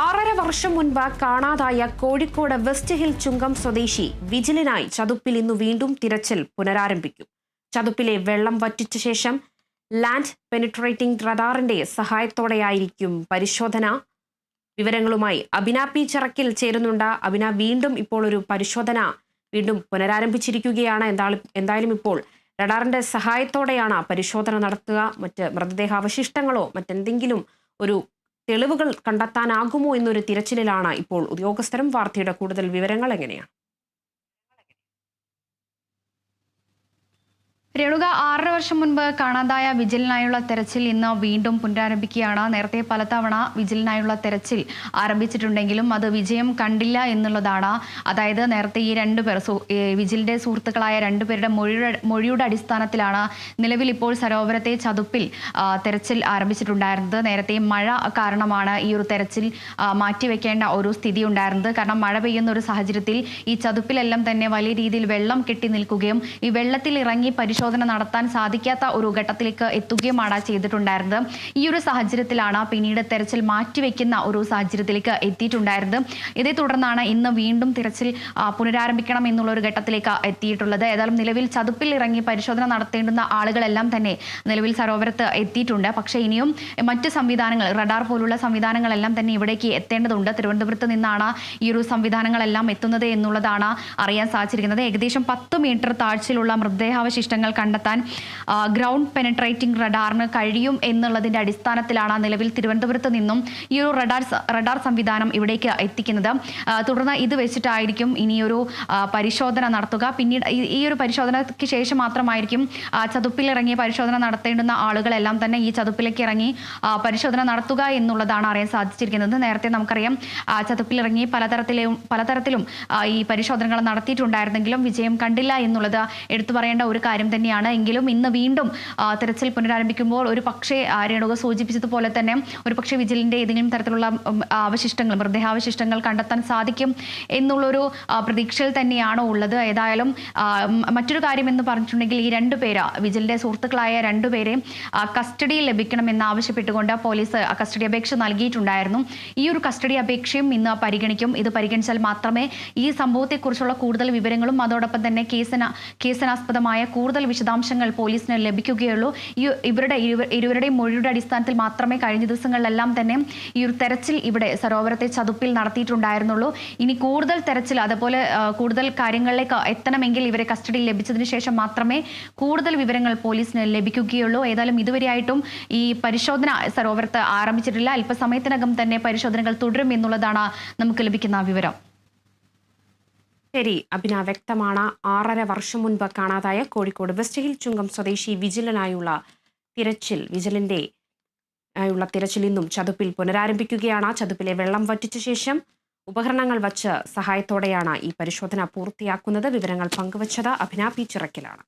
ആറര വർഷം മുൻപ് കാണാതായ കോഴിക്കോട് വെസ്റ്റ് ഹിൽ ചുങ്കം സ്വദേശി വിജിലിനായി ചതുപ്പിൽ ഇന്നു വീണ്ടും തിരച്ചിൽ പുനരാരംഭിക്കും. ചതുപ്പിലെ വെള്ളം വറ്റിച്ച ശേഷം ലാൻഡ് പെനിട്രേറ്റിംഗ് റഡാറിന്റെ സഹായത്തോടെയായിരിക്കും പരിശോധന. വിവരങ്ങളുമായി അബിന പി ചിറക്കിൽ ചേരുന്നുണ്ട്. അബിന വീണ്ടും ഇപ്പോൾ ഒരു പരിശോധന വീണ്ടും പുനരാരംഭിച്ചിരിക്കുകയാണ്. എന്തായാലും എന്തായാലും ഇപ്പോൾ റഡാറിന്റെ സഹായത്തോടെയാണ് പരിശോധന നടത്തുക. മറ്റ് മൃതദേഹാവശിഷ്ടങ്ങളോ മറ്റെന്തെങ്കിലും ഒരു തെളിവുകൾ കണ്ടെത്താനാകുമോ എന്നൊരു തിരച്ചിലിലാണ് ഇപ്പോൾ ഉദ്യോഗസ്ഥരും വാർത്തയുടെ കൂടുതൽ വിവരങ്ങൾ എങ്ങനെയാണ്? രേണുക ആറര വർഷം മുൻപ് കാണാതായ വിജിലിനായുള്ള തെരച്ചിൽ ഇന്ന് വീണ്ടും പുനരാരംഭിക്കുകയാണ്. നേരത്തെ പലതവണ വിജിലിനായുള്ള തെരച്ചിൽ ആരംഭിച്ചിട്ടുണ്ടെങ്കിലും അത് വിജയം കണ്ടില്ല എന്നുള്ളതാണ്. അതായത് നേരത്തെ ഈ രണ്ടുപേർ വിജിലിന്റെ സുഹൃത്തുക്കളായ രണ്ടുപേരുടെ മൊഴിയുടെ മൊഴിയുടെ അടിസ്ഥാനത്തിലാണ് നിലവിൽ ഇപ്പോൾ സരോവരത്തെ ചതുപ്പിൽ തെരച്ചിൽ ആരംഭിച്ചിട്ടുണ്ടായിരുന്നത്. നേരത്തെ മഴ കാരണമാണ് ഈ ഒരു തെരച്ചിൽ മാറ്റിവെക്കേണ്ട ഒരു സ്ഥിതി ഉണ്ടായിരുന്നത് കാരണം മഴ പെയ്യുന്ന ഒരു സാഹചര്യത്തിൽ ഈ ചതുപ്പിലെല്ലാം തന്നെ വലിയ രീതിയിൽ വെള്ളം കെട്ടി നിൽക്കുകയും ഈ വെള്ളത്തിൽ ഇറങ്ങി പരിശോധന നടത്താൻ സാധിക്കാത്ത ഒരു ഘട്ടത്തിലേക്ക് എത്തുകയുമാണ് ചെയ്തിട്ടുണ്ടായിരുന്നത്. ഈ ഒരു സാഹചര്യത്തിലാണ് പിന്നീട് തെരച്ചിൽ മാറ്റിവെക്കുന്ന ഒരു സാഹചര്യത്തിലേക്ക് എത്തിയിട്ടുണ്ടായിരുന്നത്. ഇതേ തുടർന്നാണ് ഇന്ന് വീണ്ടും തിരച്ചിൽ പുനരാരംഭിക്കണം എന്നുള്ള ഒരു ഘട്ടത്തിലേക്ക് എത്തിയിട്ടുള്ളത്. ഏതായാലും നിലവിൽ ചതുപ്പിൽ ഇറങ്ങി പരിശോധന നടത്തേണ്ടുന്ന ആളുകളെല്ലാം തന്നെ നിലവിൽ സരോവരത്ത് എത്തിയിട്ടുണ്ട്. പക്ഷേ ഇനിയും മറ്റ് സംവിധാനങ്ങൾ റഡാർ പോലുള്ള സംവിധാനങ്ങളെല്ലാം തന്നെ ഇവിടേക്ക് എത്തേണ്ടതുണ്ട്. തിരുവനന്തപുരത്ത് നിന്നാണ് ഈ ഒരു സംവിധാനങ്ങളെല്ലാം എത്തുന്നത് എന്നുള്ളതാണ് അറിയാൻ സാധിച്ചിരിക്കുന്നത്. ഏകദേശം പത്ത് മീറ്റർ താഴ്ചയിലുള്ള മൃതദേഹാവശിഷ്ടങ്ങൾ കണ്ടെത്താൻ ഗ്രൗണ്ട് പെനട്രേറ്റിംഗ് റഡാറിന് കഴിയും എന്നുള്ളതിന്റെ അടിസ്ഥാനത്തിലാണ് നിലവിൽ തിരുവനന്തപുരത്ത് നിന്നും ഈ ഒരു റഡാർ റഡാർ സംവിധാനം ഇവിടേക്ക് എത്തിക്കുന്നത്. തുടർന്ന് ഇത് വെച്ചിട്ടായിരിക്കും ഇനിയൊരു പരിശോധന നടത്തുക. പിന്നീട് ഈ- ഒരു പരിശോധനയ്ക്ക് ശേഷം മാത്രമായിരിക്കും ചതുപ്പിലിറങ്ങി പരിശോധന നടത്തേണ്ടുന്ന ആളുകളെല്ലാം തന്നെ ഈ ചതുപ്പിലേക്ക് ഇറങ്ങി പരിശോധന നടത്തുക എന്നുള്ളതാണ് അറിയാൻ സാധിച്ചിരിക്കുന്നത്. നേരത്തെ നമുക്കറിയാം ചതുപ്പിലിറങ്ങി പലതരത്തിലും പലതരത്തിലും ഈ പരിശോധനകൾ നടത്തിയിട്ടുണ്ടായിരുന്നെങ്കിലും വിജയം കണ്ടില്ല എന്നുള്ളത് എടുത്തു പറയേണ്ട ഒരു കാര്യം തന്നെയാണ്. എങ്കിലും ഇന്ന് വീണ്ടും തെരച്ചിൽ പുനരാരംഭിക്കുമ്പോൾ ഒരു പക്ഷേ രേണുക സൂചിപ്പിച്ചതുപോലെ തന്നെ ഒരു പക്ഷേ വിജിലിന്റെ ഏതെങ്കിലും തരത്തിലുള്ള അവശിഷ്ടങ്ങൾ മൃതദേഹാവശിഷ്ടങ്ങൾ കണ്ടെത്താൻ സാധിക്കും എന്നുള്ളൊരു പ്രതീക്ഷയിൽ തന്നെയാണോ ഉള്ളത്. ഏതായാലും മറ്റൊരു കാര്യം എന്ന് പറഞ്ഞിട്ടുണ്ടെങ്കിൽ ഈ രണ്ടു പേര് വിജിലിന്റെ സുഹൃത്തുക്കളായ രണ്ടുപേരെ കസ്റ്റഡിയിൽ ലഭിക്കണമെന്ന് ആവശ്യപ്പെട്ടുകൊണ്ട് പോലീസ് കസ്റ്റഡി അപേക്ഷ നൽകിയിട്ടുണ്ടായിരുന്നു. ഈ ഒരു കസ്റ്റഡി അപേക്ഷയും ഇന്ന് പരിഗണിക്കും. ഇത് പരിഗണിച്ചാൽ മാത്രമേ ഈ സംഭവത്തെക്കുറിച്ചുള്ള കൂടുതൽ വിവരങ്ങളും അതോടൊപ്പം തന്നെ കേസിന് കേസിനാസ്പദമായ കൂടുതൽ വിശദാംശങ്ങൾ പോലീസിന് ലഭിക്കുകയുള്ളൂ. ഈ ഇവരുടെ ഇരുവ- ഇരുവരുടെയും മൊഴിയുടെ അടിസ്ഥാനത്തിൽ മാത്രമേ കഴിഞ്ഞ ദിവസങ്ങളിലെല്ലാം തന്നെ ഈ ഒരു തെരച്ചിൽ ഇവിടെ സരോവരത്തെ ചതുപ്പിൽ നടത്തിയിട്ടുണ്ടായിരുന്നുള്ളൂ. ഇനി കൂടുതൽ തെരച്ചിൽ അതുപോലെ കൂടുതൽ കാര്യങ്ങളിലേക്ക് എത്തണമെങ്കിൽ ഇവരെ കസ്റ്റഡിയിൽ ലഭിച്ചതിന് ശേഷം മാത്രമേ കൂടുതൽ വിവരങ്ങൾ പോലീസിന് ലഭിക്കുകയുള്ളൂ. ഏതായാലും ഇതുവരെയായിട്ടും ഈ പരിശോധന സരോവരത്ത് ആരംഭിച്ചിട്ടില്ല. അല്പസമയത്തിനകം തന്നെ പരിശോധനകൾ തുടരും എന്നുള്ളതാണ് നമുക്ക് ലഭിക്കുന്ന വിവരം. ശരി. അഭിന വ്യക്തമാണ്. ആറര വർഷം മുൻപ് കാണാതായ കോഴിക്കോട് വെസ്റ്റ് ഹിൽ ചുങ്കം സ്വദേശി വിജിലനായുള്ള തിരച്ചിൽ വിജിലിന്റെ ആയുള്ള തിരച്ചിൽ ഇന്നും ചതുപ്പിൽ പുനരാരംഭിക്കുകയാണ്. ചതുപ്പിലെ വെള്ളം വറ്റിച്ച ശേഷം ഉപകരണങ്ങൾ വച്ച് സഹായത്തോടെയാണ് ഈ പരിശോധന പൂർത്തിയാക്കുന്നത്. വിവരങ്ങൾ പങ്കുവച്ചത് അഭിന. പി. ചിറക്കിലാണ്